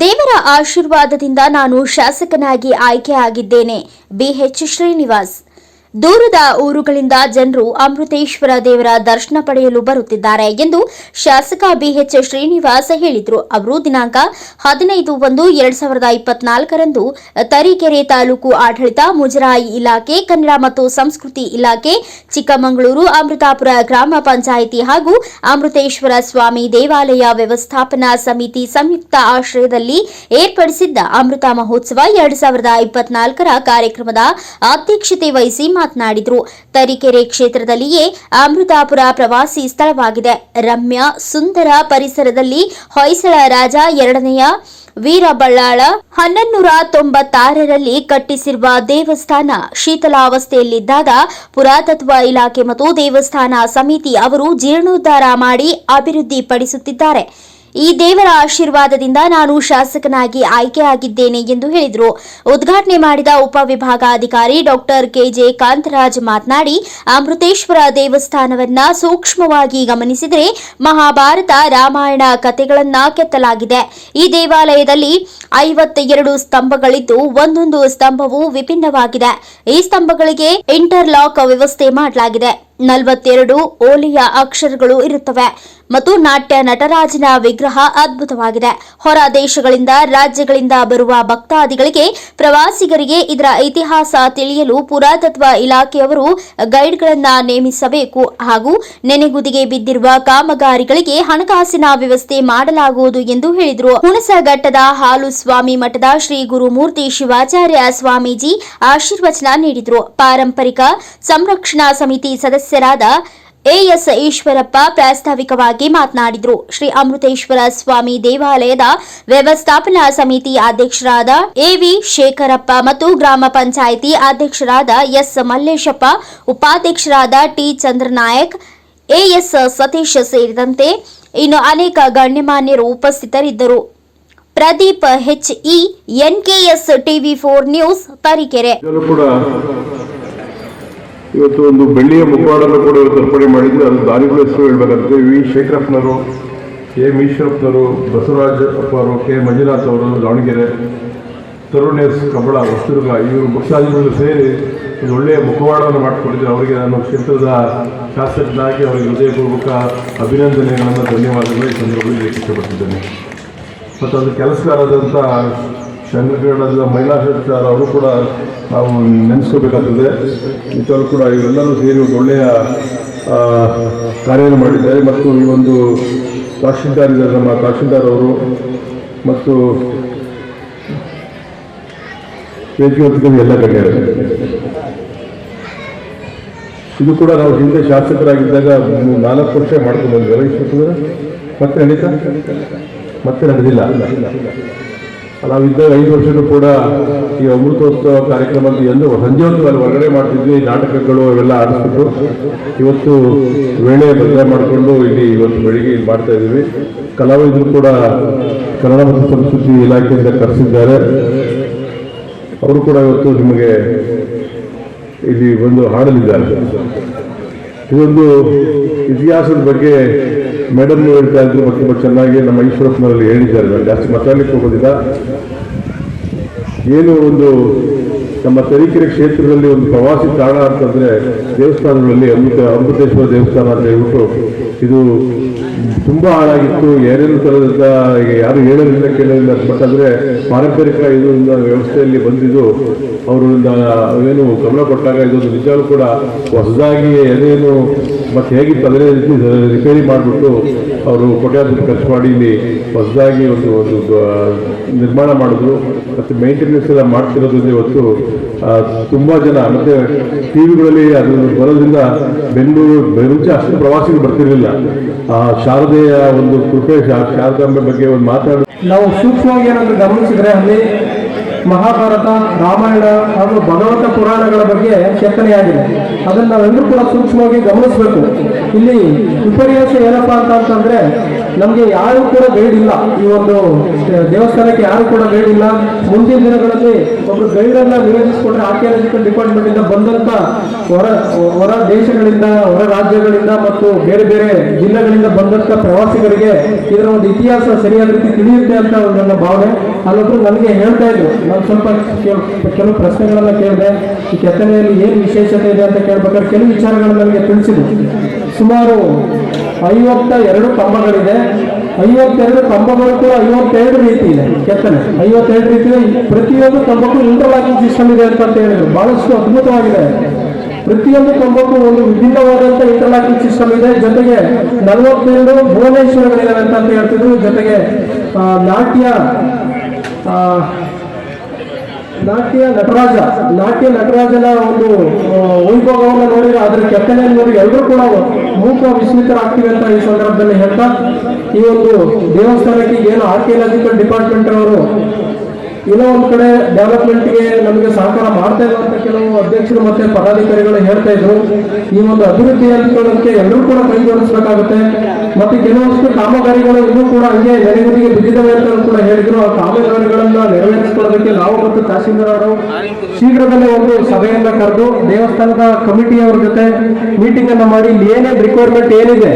ದೇವರ ಆಶೀರ್ವಾದದಿಂದ ನಾನು ಶಾಸಕನಾಗಿ ಆಯ್ಕೆಯಾಗಿದ್ದೇನೆ. ಬಿಎಚ್ ಶ್ರೀನಿವಾಸ್. ದೂರದ ಊರುಗಳಿಂದ ಜನರು ಅಮೃತೇಶ್ವರ ದೇವರ ದರ್ಶನ ಪಡೆಯಲು ಬರುತ್ತಿದ್ದಾರೆ ಎಂದು ಶಾಸಕ ಬಿಎಚ್ ಶ್ರೀನಿವಾಸ್ ಹೇಳಿದರು. ಅವರು ದಿನಾಂಕ ಹದಿನೈದು ಒಂದು, ಎರಡ್ ಸಾವಿರದ ಇಪ್ಪತ್ನಾಲ್ಕರಂದು ತರೀಕೆರೆ ತಾಲೂಕು ಆಡಳಿತ, ಮುಜರಾಯಿ ಇಲಾಖೆ, ಕನ್ನಡ ಮತ್ತು ಸಂಸ್ಕೃತಿ ಇಲಾಖೆ, ಚಿಕ್ಕಮಗಳೂರು, ಅಮೃತಾಪುರ ಗ್ರಾಮ ಪಂಚಾಯಿತಿ ಹಾಗೂ ಅಮೃತೇಶ್ವರ ಸ್ವಾಮಿ ದೇವಾಲಯ ವ್ಯವಸ್ಥಾಪನಾ ಸಮಿತಿ ಸಂಯುಕ್ತ ಆಶ್ರಯದಲ್ಲಿ ಏರ್ಪಡಿಸಿದ್ದ ಅಮೃತ ಮಹೋತ್ಸವ ಎರಡ್ ಸಾವಿರದ ಇಪ್ಪತ್ನಾಲ್ಕರ ಕಾರ್ಯಕ್ರಮದ ಅಧ್ಯಕ್ಷತೆ ವಹಿಸಿ ಮಾತನಾಡಿದರು. ತರೀಕೆರೆ ಕ್ಷೇತ್ರದಲ್ಲಿಯೇ ಅಮೃತಾಪುರ ಪ್ರವಾಸಿ ಸ್ಥಳವಾಗಿದೆ. ರಮ್ಯ ಸುಂದರ ಪರಿಸರದಲ್ಲಿ ಹೊಯ್ಸಳ ರಾಜ ಎರಡನೆಯ ವೀರಬಳ್ಳಾಳ ಹನ್ನೊಂದೂರ ತೊಂಬತ್ತಾರರಲ್ಲಿ ಕಟ್ಟಿಸಿರುವ ದೇವಸ್ಥಾನ ಶೀತಲಾವಸ್ಥೆಯಲ್ಲಿದ್ದಾಗ ಪುರಾತತ್ವ ಇಲಾಖೆ ಮತ್ತು ದೇವಸ್ಥಾನ ಸಮಿತಿ ಅವರು ಜೀರ್ಣೋದ್ಧಾರ ಮಾಡಿ ಅಭಿವೃದ್ಧಿಪಡಿಸುತ್ತಿದ್ದಾರೆ. ಈ ದೇವರ ಆಶೀರ್ವಾದದಿಂದ ನಾನು ಶಾಸಕನಾಗಿ ಆಯ್ಕೆಯಾಗಿದ್ದೇನೆ ಎಂದು ಹೇಳಿದರು. ಉದ್ಘಾಟನೆ ಮಾಡಿದ ಉಪವಿಭಾಗಾಧಿಕಾರಿ ಡಾಕ್ಟರ್ ಕೆಜೆ ಕಾಂತರಾಜ್ ಮಾತನಾಡಿ, ಅಮೃತೇಶ್ವರ ದೇವಸ್ಥಾನವನ್ನ ಸೂಕ್ಷ್ಮವಾಗಿ ಗಮನಿಸಿದರೆ ಮಹಾಭಾರತ ರಾಮಾಯಣ ಕಥೆಗಳನ್ನ ಕೆತ್ತಲಾಗಿದೆ. ಈ ದೇವಾಲಯದಲ್ಲಿ ಐವತ್ತೆರಡು ಸ್ತಂಭಗಳಿದ್ದು ಒಂದೊಂದು ಸ್ತಂಭವು ವಿಭಿನ್ನವಾಗಿದೆ. ಈ ಸ್ತಂಭಗಳಿಗೆ ಇಂಟರ್ಲಾಕ್ ವ್ಯವಸ್ಥೆ ಮಾಡಲಾಗಿದೆ. ನಲವತ್ತೆರಡು ಓಲಿಯ ಅಕ್ಷರಗಳು ಇರುತ್ತವೆ. ಮತ್ತು ನಾಟ್ಯ ನಟರಾಜನ ವಿಗ್ರಹ ಅದ್ಭುತವಾಗಿದೆ. ಹೊರ ದೇಶಗಳಿಂದ, ರಾಜ್ಯಗಳಿಂದ ಬರುವ ಭಕ್ತಾದಿಗಳಿಗೆ, ಪ್ರವಾಸಿಗರಿಗೆ ಇದರ ಇತಿಹಾಸ ತಿಳಿಯಲು ಪುರಾತತ್ವ ಇಲಾಖೆಯವರು ಗೈಡ್ಗಳನ್ನು ನೇಮಿಸಬೇಕು ಹಾಗೂ ನೆನೆಗುದಿಗೆ ಬಿದ್ದಿರುವ ಕಾಮಗಾರಿಗಳಿಗೆ ಹಣಕಾಸಿನ ವ್ಯವಸ್ಥೆ ಮಾಡಲಾಗುವುದು ಎಂದು ಹೇಳಿದರು. ಹುಣಸಘಟ್ಟದ ಹಾಲು ಸ್ವಾಮಿ ಮಠದ ಶ್ರೀ ಗುರುಮೂರ್ತಿ ಶಿವಾಚಾರ್ಯ ಸ್ವಾಮೀಜಿ ಆಶೀರ್ವಚನ ನೀಡಿದರು. ಪಾರಂಪರಿಕ ಸಂರಕ್ಷಣಾ ಸಮಿತಿ ಸದಸ್ಯರಾದ ಎಎಸ್ ಈಶ್ವರಪ್ಪ ಪ್ರಾಸ್ತಾವಿಕವಾಗಿ ಮಾತನಾಡಿದರು. ಶ್ರೀ ಅಮೃತೇಶ್ವರ ಸ್ವಾಮಿ ದೇವಾಲಯದ ವ್ಯವಸ್ಥಾಪನಾ ಸಮಿತಿ ಅಧ್ಯಕ್ಷರಾದ ಎವಿ ಶೇಖರಪ್ಪ ಮತ್ತು ಗ್ರಾಮ ಪಂಚಾಯಿತಿ ಅಧ್ಯಕ್ಷರಾದ ಎಸ್ ಮಲ್ಲೇಶಪ್ಪ, ಉಪಾಧ್ಯಕ್ಷರಾದ ಟಿ ಚಂದ್ರನಾಯಕ್, ಎಎಸ್ ಸತೀಶ್ ಸೇರಿದಂತೆ ಇನ್ನು ಅನೇಕ ಗಣ್ಯಮಾನ್ಯರು ಉಪಸ್ಥಿತರಿದ್ದರು. Pradeep H E, NKS TV four news Tarikere. ಇವತ್ತು ಒಂದು ಬೆಳ್ಳಿಯ ಮುಖವಾಡನ್ನು ಕೂಡ ಇವತ್ತು ಅರ್ಪಣೆ ಮಾಡಿದ್ದು, ಅದು ದಾನಿಗಳ ಹೆಸರು ಹೇಳಬೇಕಂದ್ರೆ ವಿ. ಶೇಖರಪ್ಪನವರು, ಕೆ. ಈಶ್ವರಪ್ಪನವರು ಬಸವರಾಜ್ ಅಪ್ಪವರು ಕೆ. ಮಂಜುನಾಥ್ ಅವರು ದಾವಣಗೆರೆ ತರುಣ್ ಎಸ್ ಕಬಳ ಹೊಸದುರ್ಗ, ಇವರು ಭಕ್ತಾದಿಗಳು ಸೇರಿ ಒಂದು ಒಳ್ಳೆಯ ಮುಖವಾಡವನ್ನು ಮಾಡಿಕೊಟ್ಟಿದ್ದಾರೆ. ಅವರಿಗೆ ನಾನು ಕ್ಷೇತ್ರದ ಶಾಸಕನಾಗಿ ಅವರಿಗೆ ಹೃದಯಪೂರ್ವಕ ಅಭಿನಂದನೆಗಳನ್ನು, ಧನ್ಯವಾದಗಳು. ಈ ಸಂದರ್ಭದಲ್ಲಿ ಇಷ್ಟಪಡ್ತಿದ್ದೇನೆ. ಮತ್ತು ಅದು ಕೆಲಸಗಾರರಾದಂಥ ಶಂಕರಗಢದ ಮಹಿಳಾ ಅವರು ಕೂಡ ನಾವು ನೆನೆಸ್ಕೋಬೇಕಾಗ್ತದೆ. ನಿಜವಾಗ್ಲೂ ಕೂಡ ಇವರೆಲ್ಲರೂ ಸೇರಿ ಒಂದು ಒಳ್ಳೆಯ ಕಾರ್ಯವನ್ನು ಮಾಡಿದ್ದಾರೆ. ಮತ್ತು ಈ ಒಂದು ತಹಶೀಲ್ದಾರ್ ಇದ್ದಾರೆ ನಮ್ಮ ತಹಶೀಲ್ದಾರ್ ಅವರು. ಮತ್ತು ವೇದಿಕೆ ಎಲ್ಲ ಗಣ್ಯರು ಇದು. ಕೂಡ ನಾವು ಹಿಂದೆ ಶಾಸಕರಾಗಿದ್ದಾಗ ನಾಲ್ಕು ವರ್ಷ ಮಾಡ್ಕೊಂಡು ಬಂದಿದ್ದಾರೆ. ಇಷ್ಟು ಮತ್ತೆ ನಡೀತಾ? ಮತ್ತೆ ನಡೆದಿಲ್ಲ. ನಾವಿದ್ದಾಗ ಐದು ವರ್ಷನೂ ಕೂಡ ಈ ಅಮೃತೋತ್ಸವ ಕಾರ್ಯಕ್ರಮ ಅಂತ ಎಂದು ಸಂಜೆಯೊಂದು ಅಲ್ಲಿ ಹೊರಗಡೆ ಮಾಡ್ತಿದ್ವಿ, ನಾಟಕಗಳು ಅವೆಲ್ಲ ಆಡಿಸ್ಬಿಟ್ಟು ಇವತ್ತು ವೇಳೆ ಬದಲ ಮಾಡಿಕೊಂಡು ಇಲ್ಲಿ ಇವತ್ತು ಬೆಳಿಗ್ಗೆ ಇಲ್ಲಿ ಮಾಡ್ತಾ ಇದ್ದೀವಿ. ಕಲಾವಿದರು ಕೂಡ ಕನ್ನಡ ಮತ್ತು ಸಂಸ್ಕೃತಿ ಇಲಾಖೆಯಿಂದ ಕರೆಸಿದ್ದಾರೆ. ಅವರು ಕೂಡ ಇವತ್ತು ನಿಮಗೆ ಇಲ್ಲಿ ಬಂದು ಹಾಡಲಿದ್ದಾರೆ. ಇದೊಂದು ಇತಿಹಾಸದ ಬಗ್ಗೆ ಮೇಡಮ್ ಹೇಳ್ತಾ ಇದ್ರು ತುಂಬ ಚೆನ್ನಾಗಿ ನಮ್ಮ ಈಶ್ವರಪ್ಪನವರಲ್ಲಿ ಹೇಳಿದ್ದಾರೆ. ಜಾಸ್ತಿ ಮಾತಾಡ್ಲಿಕ್ಕೆ ಹೋಗೋದಿಲ್ಲ. ಏನು ಒಂದು ನಮ್ಮ ತರೀಕೆರೆ ಕ್ಷೇತ್ರದಲ್ಲಿ ಒಂದು ಪ್ರವಾಸಿ ತಾಣ ಅಂತಂದರೆ ದೇವಸ್ಥಾನಗಳಲ್ಲಿ ಅಮೃತ ಅಮೃತೇಶ್ವರ ದೇವಸ್ಥಾನ ಅಂತ ಹೇಳ್ಬಿಟ್ಟು ಇದು ತುಂಬ ಹಾಳಾಗಿತ್ತು. ಏನೇನು ಥರದ ಈಗ ಯಾರು ಹೇಳೋದಿಲ್ಲ, ಕೇಳೋದಿಲ್ಲ. ಬಟ್ ಅಂದರೆ ಪಾರಂಪರಿಕ ಇದು ವ್ಯವಸ್ಥೆಯಲ್ಲಿ ಬಂದಿದ್ದು ಅವರು ಏನು ಗಮನ ಕೊಟ್ಟಾಗ ಇದೊಂದು ನಿಜವಾಗ್ಲೂ ಕೂಡ ಹೊಸದಾಗಿ ಏನೇನು ಮತ್ತು ಹೇಗಿತ್ತು ಅದೇ ರೀತಿ ರಿಪೇರಿ ಮಾಡಿಬಿಟ್ಟು ಅವರು ಕೊಟ್ಟಾದ ಖರ್ಚು ಮಾಡಿ ಇಲ್ಲಿ ಹೊಸದಾಗಿ ಒಂದು ಒಂದು ನಿರ್ಮಾಣ ಮಾಡಿದ್ರು. ಮತ್ತು ಮೇಂಟೆನೆನ್ಸ್ ಎಲ್ಲ ಮಾಡ್ತಿರೋದ್ರಿಂದ ಇವತ್ತು ತುಂಬ ಜನ, ಮತ್ತೆ ಟಿವಿಗಳಲ್ಲಿ ಅದು ಬರೋದ್ರಿಂದ ಬೆಂಗಳೂರು ಮುಂಚೆ ಅಷ್ಟು ಪ್ರವಾಸಿಗಳು ಬರ್ತಿರ್ಲಿಲ್ಲ. ಆ, ಶಾರದೆಯ ಒಂದು ಕೃಪೆ ಶಾರದಾಂಬೆ ಬಗ್ಗೆ ಒಂದು ಮಾತಾಡ ನಾವು ಸೂಕ್ಷ್ಮವಾಗಿ ಏನಾದರೂ ಗಮನಿಸಿದ್ರೆ ಅಲ್ಲಿ ಮಹಾಭಾರತ, ರಾಮಾಯಣ, ಹಾಗೂ ಭಗವಂತ ಪುರಾಣಗಳ ಬಗ್ಗೆ ಚೇತನೆಯಾಗಿದೆ ಅದನ್ನು ನಾವೆಲ್ಲರೂ ಕೂಡ ಸೂಕ್ಷ್ಮವಾಗಿ ಗಮನಿಸಬೇಕು. ಇಲ್ಲಿ ವಿಪರ್ಯಾಸ ಏನಪ್ಪಾ ಅಂತ ಅಂತಂದ್ರೆ ನಮಗೆ ಯಾರು ಕೂಡ ಗೈಡ್ ಇಲ್ಲ ಈ ಒಂದು ದೇವಸ್ಥಾನಕ್ಕೆ ಯಾರು ಕೂಡ ಗೈಡ್ ಇಲ್ಲ. ಮುಂದಿನ ದಿನಗಳಲ್ಲಿ ಒಬ್ರು ಗೈಡ್ ಅನ್ನ ನಿಯೋಜಿಸಿಕೊಂಡ್ರೆ ಆರ್ಕಿಯಾಲಜಿಕಲ್ ಡಿಪಾರ್ಟ್ಮೆಂಟ್ ಇಂದ ಬಂದಂತ ಹೊರ ಹೊರ ದೇಶಗಳಿಂದ, ಹೊರ ರಾಜ್ಯಗಳಿಂದ ಮತ್ತು ಬೇರೆ ಬೇರೆ ಜಿಲ್ಲೆಗಳಿಂದ ಬಂದಂತ ಪ್ರವಾಸಿಗರಿಗೆ ಇದರ ಒಂದು ಇತಿಹಾಸ ಸರಿಯಾದ ರೀತಿ ತಿಳಿಯುತ್ತೆ ಅಂತ ಒಂದು ನನ್ನ ಭಾವನೆ. ಅಲ್ಲೊಬ್ರು ನನಗೆ ಹೇಳ್ತಾ ಇದ್ರು. ನಾನು ಸ್ವಲ್ಪ ಕೆಲ- ಕೆಲವು ಪ್ರಶ್ನೆಗಳನ್ನ ಕೇಳಿದೆ. ಈ ಕೆತ್ತನೆಯಲ್ಲಿ ಏನು ವಿಶೇಷತೆ ಇದೆ ಅಂತ ಕೇಳ್ಬೇಕಾದ್ರೆ ಕೆಲವು ವಿಚಾರಗಳನ್ನ ನನಗೆ ತಿಳಿಸಿದ್ರು. ಸುಮಾರು ಐವತ್ತ ಎರಡು ಕಂಬಗಳಿದೆ. ಐವತ್ತೆರಡು ಕಂಬಗಳು ಕೂಡ ಐವತ್ತೆರಡು ರೀತಿ ಇದೆ. ಕೆತ್ತನೆ. ಐವತ್ತೆರಡು ರೀತಿ ಪ್ರತಿಯೊಂದು ಕಂಬಕ್ಕೂ ಇಂಟರ್ಲಾಕಿಂಗ್ ಸಿಸ್ಟಮ್ ಇದೆ ಅಂತ ಹೇಳಿದ್ರು. ಬಹಳಷ್ಟು ಅದ್ಭುತವಾಗಿದೆ. ಪ್ರತಿಯೊಂದು ಕಂಬಕ್ಕೂ ಒಂದು ವಿಭಿನ್ನವಾದಂತ ಇಂಟರ್ಲಾಕಿಂಗ್ ಸಿಸ್ಟಮ್ ಇದೆ. ಜೊತೆಗೆ ನಲವತ್ತೆರಡು ಭುವನೇಶ್ವರಗಳಿದಾವೆ ಅಂತ ಹೇಳ್ತಿದ್ರು. ಜೊತೆಗೆ ನಾಟ್ಯ ನಾಟ್ಯ ನಟರಾಜ, ನಾಟ್ಯ ನಟರಾಜನ ಒಂದು ಉದ್ಭೋಗವನ್ನು ನೋಡಿದ್ರೆ ಅದರ ಕೆತ್ತನೆಯನ್ನು ನೋಡಿ ಎಲ್ಲರೂ ಕೂಡ ಮೂಕ ವಿಸ್ಮಿತರಾಗ್ತೀವಿ ಅಂತ ಈ ಸಂದರ್ಭದಲ್ಲಿ ಹೇಳ್ತಾ, ಈ ಒಂದು ದೇವಸ್ಥಾನಕ್ಕೆ ಏನು ಆರ್ಕಿಯಾಲಜಿಕಲ್ ಡಿಪಾರ್ಟ್ಮೆಂಟ್ ಅವರು ಏನೋ ಒಂದ್ ಕಡೆ ಡೆವಲಪ್ಮೆಂಟ್ಗೆ ನಮಗೆ ಸಹಕಾರ ಮಾಡ್ತಾ ಅಂತ ಕೆಲವು ಅಧ್ಯಕ್ಷರು ಮತ್ತೆ ಪದಾಧಿಕಾರಿಗಳು ಹೇಳ್ತಾ ಇದ್ರು. ಈ ಒಂದು ಅಭಿವೃದ್ಧಿ ಅಂತಕ್ಕೆ ಎಲ್ಲರೂ ಕೂಡ ಕೈ ಜೋಡಿಸ್ಬೇಕಾಗುತ್ತೆ. ಮತ್ತೆ ಕೆಲವಷ್ಟು ಕಾಮಗಾರಿಗಳು ಇನ್ನೂ ಕೂಡ ಹಂಗೆ ನೆನೆಗುದಿಗೆ ಬಿದ್ದಿದ್ದಾವೆ ಅಂತ ಕೂಡ ಹೇಳಿದ್ರು. ಆ ಕಾಮಗಾರಿಗಳನ್ನ ನೆರವೇರಿಸಿಕೊಳ್ಳೋದಕ್ಕೆ ನಾವು ಮತ್ತು ತಹಸೀಲ್ದಾರ್ ಅವರು ಶೀಘ್ರದಲ್ಲೇ ಒಂದು ಸಭೆಯನ್ನ ಕರೆದು ದೇವಸ್ಥಾನದ ಕಮಿಟಿಯವರ ಜೊತೆ ಮೀಟಿಂಗ್ ಅನ್ನ ಮಾಡಿ ಇಲ್ಲಿ ಏನೇನು ರಿಕ್ವೈರ್ಮೆಂಟ್ ಏನಿದೆ,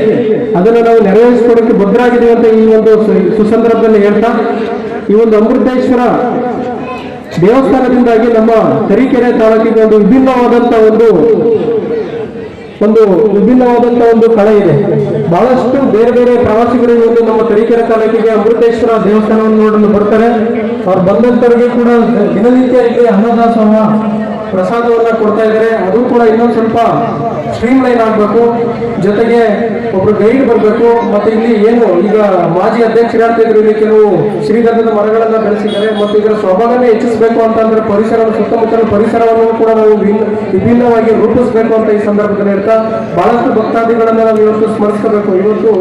ಅದನ್ನ ನಾವು ನೆರವೇರಿಸಿಕೊಡೋಕೆ ಬದ್ಧರಾಗಿದ್ದೀವಿ ಅಂತ ಈ ಒಂದು ಸುಸಂದರ್ಭದಲ್ಲಿ ಹೇಳ್ತಾ ಈ ಒಂದು ಅಮೃತೇಶ್ವರ ದೇವಸ್ಥಾನದಿಂದಾಗಿ ನಮ್ಮ ತರೀಕೆರೆ ತಾಲೂಕಿಗೆ ಒಂದು ವಿಭಿನ್ನವಾದಂತ ಒಂದು ಒಂದು ವಿಭಿನ್ನವಾದಂತ ಒಂದು ಕಳೆ ಇದೆ. ಬಹಳಷ್ಟು ಬೇರೆ ಬೇರೆ ಪ್ರವಾಸಿಗರು ಇವತ್ತು ನಮ್ಮ ತರೀಕೆರೆ ತಾಲೂಕಿಗೆ ಅಮೃತೇಶ್ವರ ದೇವಸ್ಥಾನವನ್ನು ನೋಡಲು ಬರ್ತಾರೆ. ಅವ್ರು ಬಂದಂತವರಿಗೆ ಕೂಡ ದಿನನಿತ್ಯ ಇಲ್ಲಿ ಅನ್ನದಾಸೋಹ ಪ್ರಸಾದವನ್ನ ಕೊಡ್ತಾ ಇದ್ದಾರೆ. ಅದು ಕೂಡ ಇನ್ನೊಂದು ಸ್ವಲ್ಪ ಸ್ಟ್ರೀಮ್ ಲೈನ್ ಆಗಬೇಕು. ಜೊತೆಗೆ ಒಬ್ರು ಗೈಡ್ ಬರಬೇಕು. ಮತ್ತೆ ಇಲ್ಲಿ ಏನು ಈಗ ಮಾಜಿ ಅಧ್ಯಕ್ಷರಾಗ್ತಾ ಇದ್ರು ಇಲ್ಲಿ ಕೆಲವು ಶ್ರೀಗಂಧದ ಮರಗಳನ್ನ ಬೆಳೆಸಿದ್ದಾರೆ. ಮತ್ತು ಇದರ ಸ್ವಭಾವನೆ ಹೆಚ್ಚಿಸಬೇಕು ಅಂತಂದ್ರೆ ಪರಿಸರ ಸುತ್ತಮುತ್ತಲ ಪರಿಸರವನ್ನು ಕೂಡ ನಾವು ವಿಭಿನ್ನ- ವಿಭಿನ್ನವಾಗಿ ರೂಪಿಸಬೇಕು ಅಂತ ಈ ಸಂದರ್ಭದಲ್ಲಿ ಇರ್ತಾ ಬಹಳಷ್ಟು ಭಕ್ತಾದಿಗಳನ್ನ ನಾವು ಇವತ್ತು ಸ್ಮರಿಸಬೇಕು ಇವತ್ತು